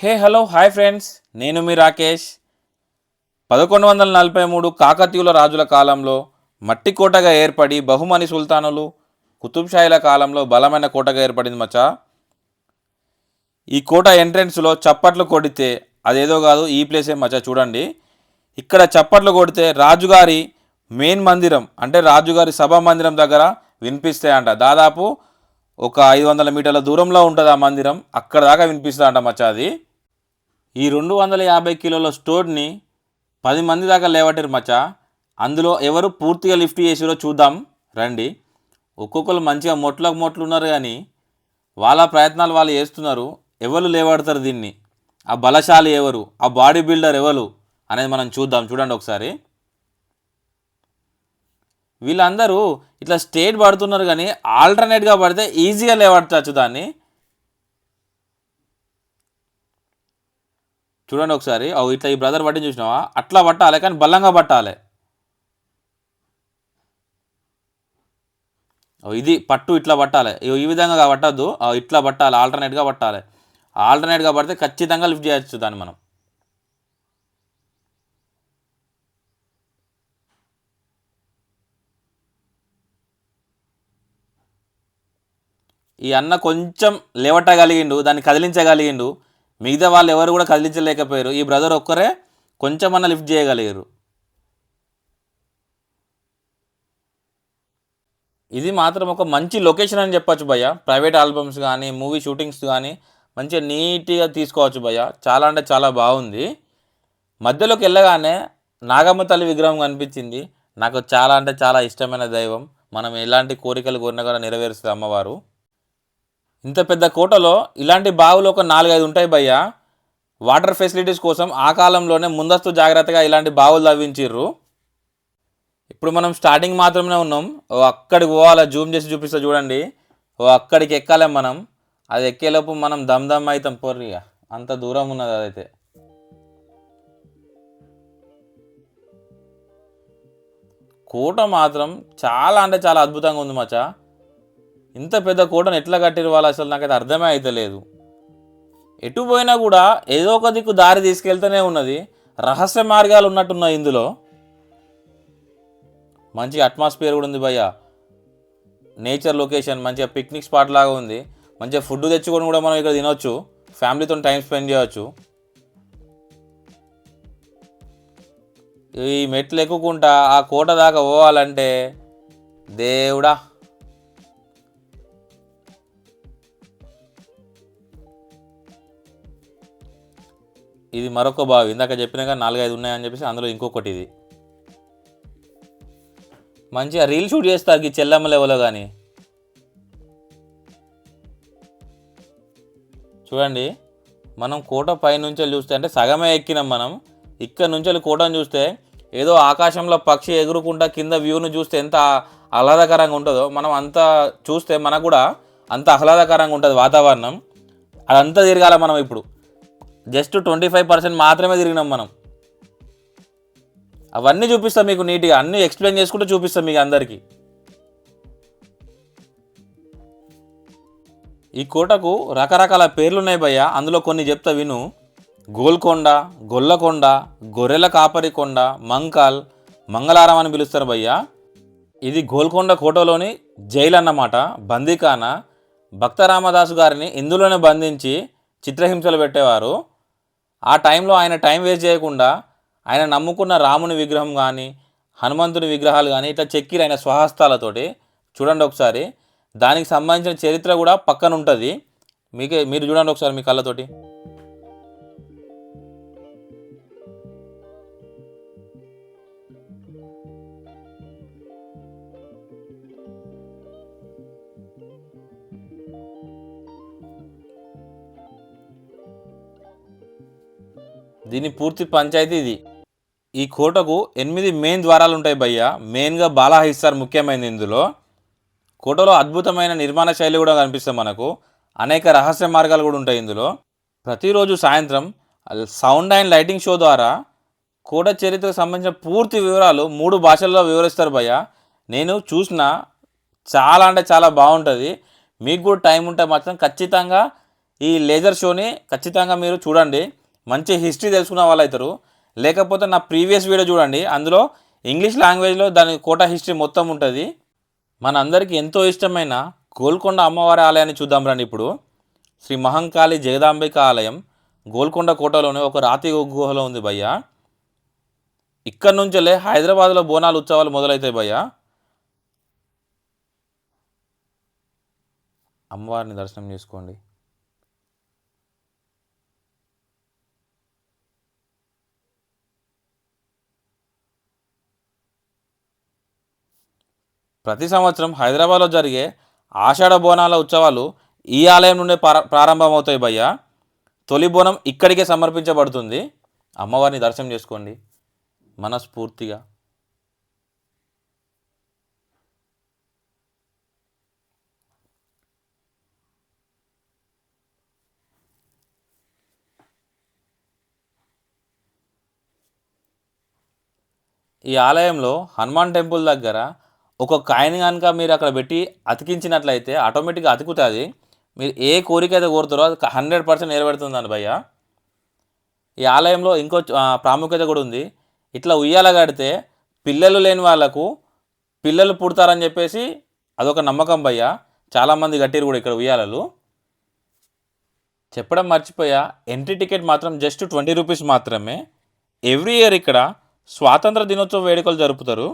Hey hello hi friends. నేను మీ రాకేష్. పదకొండు వందల నలభై మూడు కాకతీయుల రాజుల కాలంలో మట్టి కోటగా ఏర్పడి బహుమని సుల్తానులు కుతుబ్షాయిల కాలంలో బలమైన కోటగా ఏర్పడింది మచా ఈ కోట ఎంట్రెన్స్లో చప్పట్లు కొడితే అదేదో కాదు ఈ ప్లేసే మచా చూడండి. ఇక్కడ చప్పట్లు కొడితే రాజుగారి మెయిన్ మందిరం అంటే రాజుగారి సభా మందిరం దగ్గర వినిపిస్తాయంట దాదాపు ఒక ఐదు వందల మీటర్ల దూరంలో ఉంటుంది ఆ మందిరం. అక్కడ దాకా వినిపిస్తుందంట మచ్చా అది. ఈ రెండు వందల యాభై కిలోల స్టోర్ని పది మంది దాకా లేవటారు మచ్చా. అందులో ఎవరు పూర్తిగా లిఫ్ట్ చేసిరో చూద్దాం. రండి. ఒక్కొక్కరు మంచిగా మొట్లకు మొట్లు ఉన్నారు కానీ వాళ్ళ ప్రయత్నాలు వాళ్ళు చేస్తున్నారు. ఎవరు లేవాడతారు దీన్ని? ఆ బలశాలి ఎవరు? ఆ బాడీ బిల్డర్ ఎవరు? అనేది మనం చూద్దాం. చూడండి ఒకసారి. వీళ్ళందరూ ఇట్లా స్టేట్ పడుతున్నారు కానీ ఆల్టర్నేట్గా పడితే ఈజీగా లేవడచ్చు దాన్ని. చూడండి ఒకసారి. అవు ఇట్లా ఈ బ్రదర్ పట్టింది చూసినావా? అట్లా పట్టాలి కానీ బలంగా పట్టాలి. ఇది పట్టు ఇట్లా పట్టాలి. ఈ విధంగా పట్టద్దు. ఇట్లా పట్టాలి. ఆల్టర్నేట్గా పట్టాలి. ఆల్టర్నేట్గా పడితే ఖచ్చితంగా లిఫ్ట్ చేయొచ్చు దాన్ని మనం. ఈ అన్న కొంచెం లేవట్టగలిగిండు దాన్ని కదిలించగలిగిండు. మిగతా వాళ్ళు ఎవరు కూడా కదిలించలేకపోయారు. ఈ బ్రదర్ ఒక్కరే కొంచెం అన్న లిఫ్ట్ చేయగలిగారు. ఇది మాత్రం ఒక మంచి లొకేషన్ అని చెప్పొచ్చు భయ్య. ప్రైవేట్ ఆల్బమ్స్ కానీ మూవీ షూటింగ్స్ కానీ మంచిగా నీట్గా తీసుకోవచ్చు భయ్య. చాలా అంటే చాలా బాగుంది. మధ్యలోకి వెళ్ళగానే నాగమ్మ తల్లి విగ్రహం కనిపించింది. నాకు చాలా అంటే చాలా ఇష్టమైన దైవం. మనం ఎలాంటి కోరికలు కోరినా కూడా నెరవేరుస్తుంది అమ్మవారు. ఇంత పెద్ద కోటలో ఇలాంటి బావులు ఒక నాలుగైదు ఉంటాయి భయ్య. వాటర్ ఫెసిలిటీస్ కోసం ఆ కాలంలోనే ముందస్తు జాగ్రత్తగా ఇలాంటి బావులు తవ్వించిర్రు. ఇప్పుడు మనం స్టార్టింగ్ మాత్రమే ఉన్నాం. ఓ అక్కడికి పోవాలా? జూమ్ చేసి చూపిస్తా చూడండి. ఓ అక్కడికి ఎక్కాలి మనం. అది ఎక్కేలోపు మనం దమ్ దమ్ అవుతాం పొర్రిగా అంత దూరం ఉన్నది అదైతే. కోట మాత్రం చాలా అంటే చాలా అద్భుతంగా ఉంది మచ్చా. ఇంత పెద్ద కోటను ఎట్లా కట్టిరు వాళ్ళు? అసలు నాకైతే అర్థమే అవుతలేదు ఎటు పోయినా కూడా ఏదో ఒక దిక్కు దారి తీసుకెళ్తూనే ఉన్నది. రహస్య మార్గాలు ఉన్నట్టున్నాయి ఇందులో. మంచి అట్మాస్ఫియర్ కూడా ఉంది భయ్య. నేచర్ లొకేషన్ మంచిగా పిక్నిక్ స్పాట్ లాగా ఉంది. మంచిగా ఫుడ్ తెచ్చుకొని కూడా మనం ఇక్కడ తినొచ్చు. ఫ్యామిలీతో టైం స్పెండ్ చేయవచ్చు ఈ మెట్లు ఎక్కుకుంటా ఆ కోట దాకా పోవాలంటే దేవుడా. ఇది మరొక బావి. ఇందాక చెప్పినాక నాలుగైదు ఉన్నాయని చెప్పేసి అందులో ఇంకొకటి ఇది. మంచిగా రీల్ షూట్ చేస్తారు ఈ చెల్లమ్మ లెవెల్లో కానీ చూడండి మనం కోట పైనుంచి చూస్తే అంటే సగమే ఎక్కినాం మనం. ఇక్కడ నుంచి కోటను చూస్తే ఏదో ఆకాశంలో పక్షి ఎగురుకుంటా కింద వ్యూను చూస్తే ఎంత ఆహ్లాదకరంగా ఉంటుందో మనం అంత చూస్తే మనకు కూడా అంత ఆహ్లాదకరంగా ఉంటుంది వాతావరణం. అదంతా తిరగాల మనం ఇప్పుడు. జస్ట్ ట్వంటీ ఫైవ్ పర్సెంట్ మాత్రమే తిరిగినాం మనం. అవన్నీ చూపిస్తాం మీకు నీట్గా అన్నీ ఎక్స్ప్లెయిన్ చేసుకుంటూ చూపిస్తాం మీకు అందరికీ. ఈ కోటకు రకరకాల పేర్లు ఉన్నాయి భయ్య. అందులో కొన్ని చెప్తా విను. గోల్కొండ గొల్లకొండ గొర్రెల కాపరి కొండ మంకాల్ మంగళారం అని పిలుస్తారు భయ్య. ఇది గోల్కొండ కోటలోని జైలు అన్నమాట బందీఖానా. భక్త రామదాసు గారిని ఇందులోనే బంధించి చిత్రహింసలు పెట్టేవారు. ఆ టైంలో ఆయన టైం వేస్ట్ చేయకుండా ఆయన నమ్ముకున్న రాముని విగ్రహం కానీ హనుమంతుని విగ్రహాలు కానీ ఇట్లా చెక్కిరు ఆయన స్వహస్తాలతోటి. చూడండి ఒకసారి. దానికి సంబంధించిన చరిత్ర కూడా పక్కన ఉంటుంది మీకే మీరు చూడండి ఒకసారి మీ కళ్ళతోటి. దీని పూర్తి పంచాయతీ ఇది. ఈ కోటకు ఎనిమిది మెయిన్ ద్వారాలు ఉంటాయి భయ్య. మెయిన్గా బాలాహిస్తార్ ముఖ్యమైనది ఇందులో. కోటలో అద్భుతమైన నిర్మాణ శైలి కూడా కనిపిస్తుంది మనకు. అనేక రహస్య మార్గాలు కూడా ఉంటాయి ఇందులో. ప్రతిరోజు సాయంత్రం సౌండ్ అండ్ లైటింగ్ షో ద్వారా కోట చరిత్రకు సంబంధించిన పూర్తి వివరాలు మూడు భాషల్లో వివరిస్తారు భయ్య. నేను చూసిన చాలా అంటే చాలా బాగుంటుంది. మీకు కూడా టైం ఉంటే మాత్రం ఖచ్చితంగా ఈ లేజర్ షోని ఖచ్చితంగా మీరు చూడండి. మంచి హిస్టరీ తెలుసుకున్న వాళ్ళు అవుతారు లేకపోతే నా ప్రీవియస్ వీడియో చూడండి. అందులో ఇంగ్లీష్ లాంగ్వేజ్లో దాని కోట హిస్టరీ మొత్తం ఉంటుంది. మనందరికీ ఎంతో ఇష్టమైన గోల్కొండ అమ్మవారి ఆలయాన్ని చూద్దాం రండి ఇప్పుడు. శ్రీ మహంకాళి జగదాంబిక ఆలయం గోల్కొండ కోటలోనే ఒక రాతి గుహలో ఉంది భయ్య. ఇక్కడ నుంచెలే హైదరాబాద్లో బోనాలు ఉత్సవాలు మొదలవుతాయి భయ్య. అమ్మవారిని దర్శనం చేసుకోండి. ప్రతి సంవత్సరం హైదరాబాద్లో జరిగే ఆషాఢ బోనాల ఉత్సవాలు ఈ ఆలయం నుండే ప్రారంభమవుతాయి భయ్య. తొలి బోనం ఇక్కడికే సమర్పించబడుతుంది. అమ్మవారిని దర్శనం చేసుకోండి. మనస్ఫూర్తిగా. ఈ ఆలయంలో హనుమాన్ టెంపుల్ దగ్గర ఒక్కొక్క కాయిన్ కనుక మీరు అక్కడ పెట్టి అతికించినట్లయితే ఆటోమేటిక్గా అతుకుతుంది. మీరు ఏ కోరిక అయితే కోరుతారో అది హండ్రెడ్ పర్సెంట్ నెరవేరుతుందండి భయ్య. ఈ ఆలయంలో ఇంకో ప్రాముఖ్యత కూడా ఉంది. ఇట్లా ఉయ్యాల కడితే పిల్లలు లేని వాళ్ళకు పిల్లలు పుడతారని చెప్పేసి అదొక నమ్మకం భయ్య. చాలామంది కట్టిరు కూడా ఇక్కడ ఉయ్యాలలు. చెప్పడం మర్చిపోయా ఎంట్రీ టికెట్ మాత్రం జస్ట్ ట్వంటీ రూపీస్ మాత్రమే. ఎవ్రీ ఇయర్ ఇక్కడ స్వాతంత్ర దినోత్సవ వేడుకలు జరుపుతారు.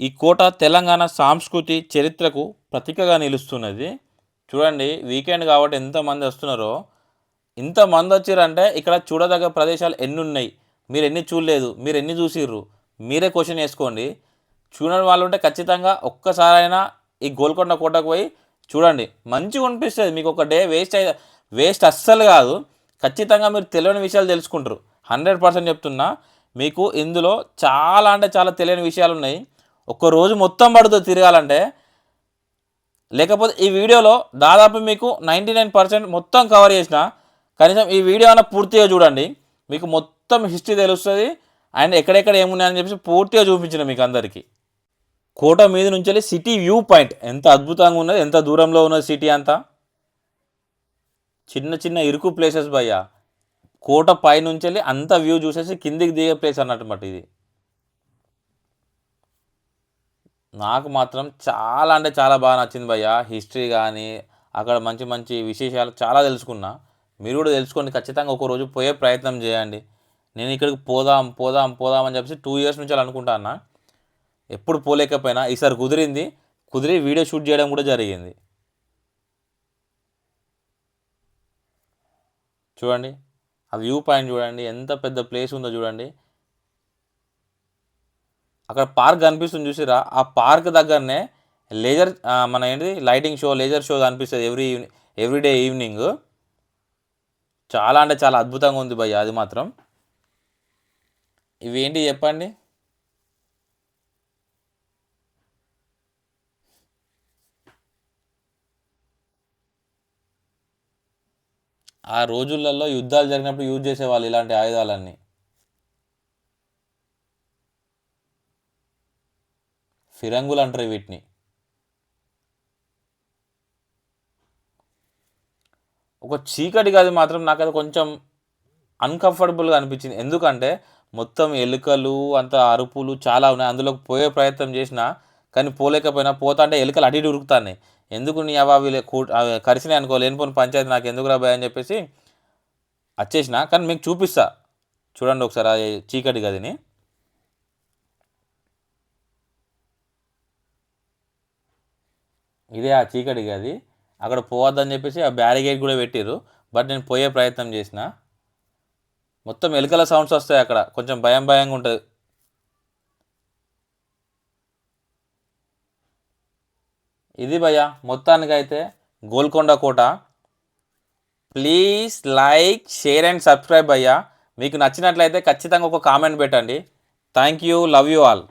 ఈ కోట తెలంగాణ సాంస్కృతి చరిత్రకు ప్రతీకగా నిలుస్తున్నది. చూడండి వీకెండ్ కాబట్టి ఎంతమంది వస్తున్నారో. ఇంతమంది వచ్చారంటే ఇక్కడ చూడదగ్గ ప్రదేశాలు ఎన్ని ఉన్నాయి మీరు ఎన్ని చూడలేదు మీరు ఎన్ని చూసిర్రు మీరే క్వశ్చన్ వేసుకోండి చూడని వాళ్ళు ఉంటే ఖచ్చితంగా ఒక్కసారైనా ఈ గోల్కొండ కోటకు పోయి చూడండి. మంచిగా అనిపిస్తుంది మీకు ఒక డే వేస్ట్ అయ్యి వేస్ట్ అస్సలు కాదు. ఖచ్చితంగా మీరు తెలియని విషయాలు తెలుసుకుంటారు. హండ్రెడ్ పర్సెంట్ చెప్తున్నా మీకు ఇందులో చాలా అంటే చాలా తెలియని విషయాలు ఉన్నాయి. ఒక్క రోజు మొత్తం పడుతుంది తిరగాలంటే లేకపోతే ఈ వీడియోలో దాదాపు మీకు నైంటీ నైన్ పర్సెంట్ మొత్తం కవర్ చేసిన కనీసం ఈ వీడియో అన్న పూర్తిగా చూడండి. మీకు మొత్తం హిస్టరీ తెలుస్తుంది అండ్ ఎక్కడెక్కడ ఏమున్నాయని చెప్పేసి పూర్తిగా చూపించిన మీకు అందరికీ. కోట మీద నుంచి సిటీ వ్యూ పాయింట్. ఎంత అద్భుతంగా ఉన్నది ఎంత దూరంలో ఉన్నది సిటీ అంతా. చిన్న చిన్న ఇరుకు ప్లేసెస్ భయ్యా. కోట పై నుంచి అంత వ్యూ చూసేసి కిందికి దిగే ప్లేస్ అన్నట్టు ఇది. నాకు మాత్రం చాలా అంటే చాలా బాగా నచ్చింది భయ్య. హిస్టరీ కానీ అక్కడ మంచి మంచి విశేషాలు చాలా తెలుసుకున్నా. మీరు కూడా తెలుసుకోండి ఖచ్చితంగా ఒక రోజు పోయే ప్రయత్నం చేయండి. నేను ఇక్కడికి పోదాం పోదాం పోదాం అని చెప్పేసి టూ ఇయర్స్ నుంచి అనుకుంటాను ఎప్పుడు పోలేకపోయినా ఈసారి కుదిరింది. కుదిరి వీడియో షూట్ చేయడం కూడా జరిగింది. చూడండి ఆ వ్యూ పాయింట్ చూడండి ఎంత పెద్ద ప్లేస్ ఉందో చూడండి. అక్కడ పార్క్ కనిపిస్తుంది చూసిరా ఆ పార్క్ దగ్గరనే లేజర్ మన ఏంటి లైటింగ్ షో లేజర్ షో కనిపిస్తుంది ఎవ్రీ ఎవ్రీడే ఈవినింగ్. చాలా అంటే చాలా అద్భుతంగా ఉంది భయ్య అది మాత్రం. ఇవేంటి చెప్పండి? ఆ రోజులలో యుద్ధాలు జరిగినప్పుడు యూజ్ చేసేవాళ్ళు ఇలాంటి ఆయుధాలన్నీ. ఫిరంగులు అంటారు వీటిని. ఒక చీకటి గది మాత్రం నాకు అది కొంచెం అన్కంఫర్టబుల్గా అనిపించింది. ఎందుకంటే మొత్తం ఎలుకలు అంత అరుపులు చాలా ఉన్నాయి. అందులోకి పోయే ప్రయత్నం చేసిన కానీ పోలేకపోయినా పోతా అంటే ఎలుకలు అడిగి ఉరుకుతాయి ఎందుకు నీ అవి అవి కూ కరిసినాయి అనుకో లేనిపోని పంచాయతీ నాకు ఎందుకు రాబాయి అని చెప్పేసి వచ్చేసిన కానీ మీకు చూపిస్తా. చూడండి ఒకసారి చీకటి గదిని. ఇదే ఆ చీకటి గది అక్కడ పోవద్దని చెప్పేసి ఆ బ్యారిగేడ్ కూడా పెట్టారు బట్ నేను పోయే ప్రయత్నం చేసిన. మొత్తం ఎలుకల సౌండ్స్ వస్తాయి అక్కడ. కొంచెం భయం భయంగా ఉంటుంది. ఇది భయ్య మొత్తానికైతే గోల్కొండ కోట. Please like share and subscribe అయ్యా మీకు నచ్చినట్లయితే ఖచ్చితంగా ఒక కామెంట్ పెట్టండి. Thank you love you all